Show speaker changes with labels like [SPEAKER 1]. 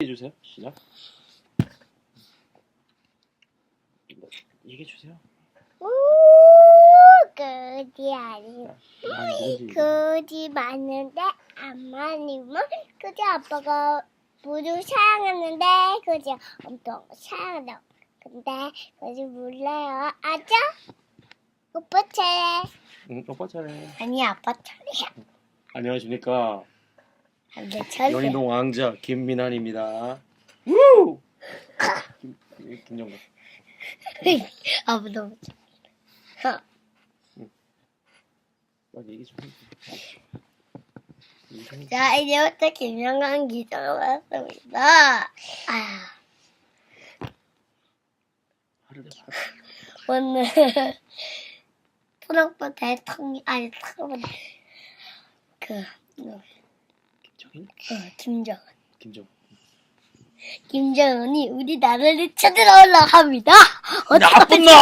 [SPEAKER 1] 해주세요. 시작. 얘기해 주세요.
[SPEAKER 2] 우 그지 아니
[SPEAKER 1] 누군지.
[SPEAKER 2] 그지 맞는데 안 맞으면 그지 아빠가 모두 사랑하는데 그지 엄청 사랑한다 근데 그지 몰라요 아죠? 오빠 차례
[SPEAKER 1] 응, 오빠 차례.
[SPEAKER 2] 아니 아빠 차례야
[SPEAKER 1] 안녕하십니까. 연희동 왕자 김민환입니다. 우! 김, 김정국.
[SPEAKER 2] 너무 차
[SPEAKER 1] 빨리 얘기 좀 해주세요.
[SPEAKER 2] 자 이제부터 김영광 기자가 왔습니다. 아. 오늘 트럼프 대통령 아니 트럼프. 그 어,
[SPEAKER 1] 김정일?
[SPEAKER 2] 김정은
[SPEAKER 1] 김정.
[SPEAKER 2] 김정은이 우리 나라를 쳐들어올라 합니다.
[SPEAKER 1] 나쁜 놈!